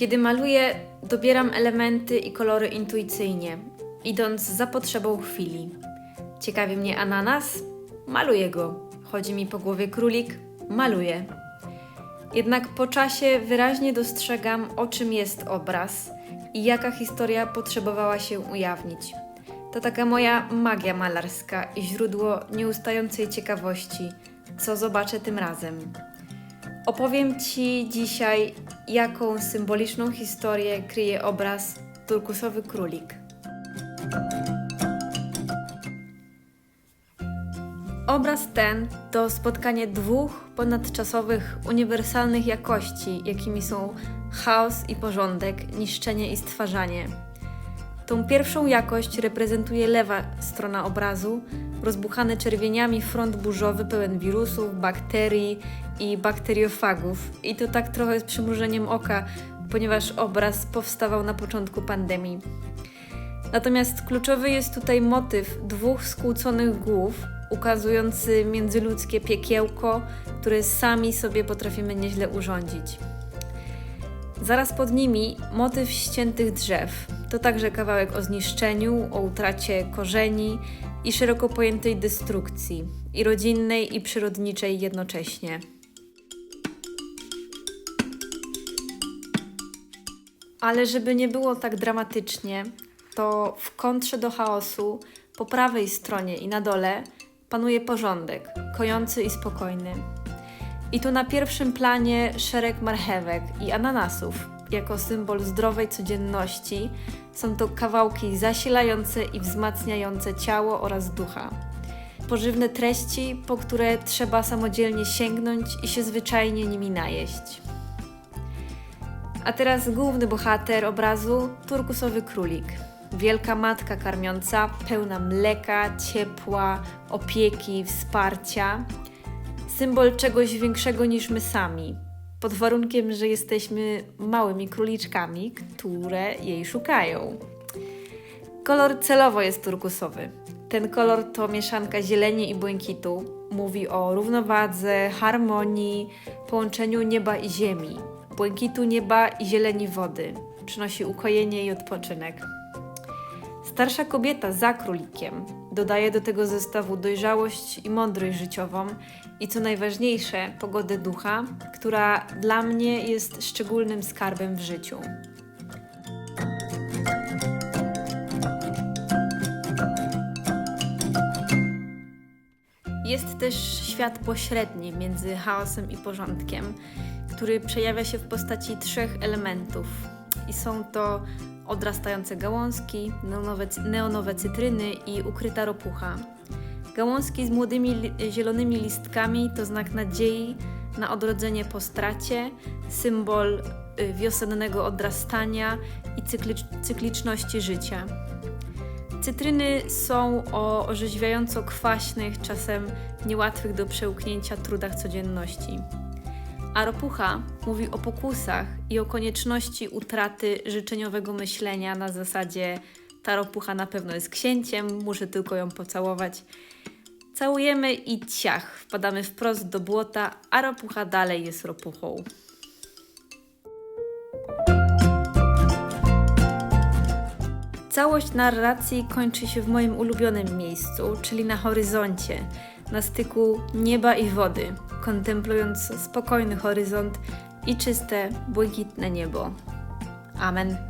Kiedy maluję, dobieram elementy i kolory intuicyjnie, idąc za potrzebą chwili. Ciekawi mnie ananas? Maluję go. Chodzi mi po głowie królik? Maluję. Jednak po czasie wyraźnie dostrzegam, o czym jest obraz i jaka historia potrzebowała się ujawnić. To taka moja magia malarska i źródło nieustającej ciekawości, co zobaczę tym razem. Opowiem Ci dzisiaj, jaką symboliczną historię kryje obraz Turkusowy Królik. Obraz ten to spotkanie dwóch ponadczasowych, uniwersalnych jakości, jakimi są chaos i porządek, niszczenie i stwarzanie. Tą pierwszą jakość reprezentuje lewa strona obrazu, rozbuchany czerwieniami front burzowy pełen wirusów, bakterii i bakteriofagów. I to tak trochę z przymrużeniem oka, ponieważ obraz powstawał na początku pandemii. Natomiast kluczowy jest tutaj motyw dwóch skłóconych głów, ukazujący międzyludzkie piekiełko, które sami sobie potrafimy nieźle urządzić. Zaraz pod nimi motyw ściętych drzew. To także kawałek o zniszczeniu, o utracie korzeni i szeroko pojętej destrukcji, i rodzinnej, i przyrodniczej jednocześnie. Ale żeby nie było tak dramatycznie, to w kontrze do chaosu, po prawej stronie i na dole, panuje porządek, kojący i spokojny. I tu na pierwszym planie szereg marchewek i ananasów, jako symbol zdrowej codzienności. Są to kawałki zasilające i wzmacniające ciało oraz ducha. Pożywne treści, po które trzeba samodzielnie sięgnąć i się zwyczajnie nimi najeść. A teraz główny bohater obrazu turkusowy królik. Wielka matka karmiąca, pełna mleka, ciepła, opieki, wsparcia. Symbol czegoś większego niż my sami, pod warunkiem, że jesteśmy małymi króliczkami, które jej szukają. Kolor celowo jest turkusowy. Ten kolor to mieszanka zieleni i błękitu. Mówi o równowadze, harmonii, połączeniu nieba i ziemi, błękitu nieba i zieleni wody. Przynosi ukojenie i odpoczynek. Starsza kobieta za królikiem dodaje do tego zestawu dojrzałość i mądrość życiową i co najważniejsze, pogodę ducha, która dla mnie jest szczególnym skarbem w życiu. Jest też świat pośredni między chaosem i porządkiem, który przejawia się w postaci trzech elementów. I są to odrastające gałązki, neonowe, neonowe cytryny i ukryta ropucha. Gałązki z młodymi zielonymi listkami to znak nadziei na odrodzenie po stracie, symbol y, wiosennego odrastania i cyklicz, cykliczności życia. Cytryny są o orzeźwiająco kwaśnych, czasem niełatwych do przełknięcia trudach codzienności. A ropucha mówi o pokusach i o konieczności utraty życzeniowego myślenia na zasadzie ta ropucha na pewno jest księciem, muszę tylko ją pocałować. Całujemy i ciach, wpadamy wprost do błota, a ropucha dalej jest ropuchą. Całość narracji kończy się w moim ulubionym miejscu, czyli na horyzoncie, na styku nieba i wody, kontemplując spokojny horyzont i czyste, błękitne niebo. Amen.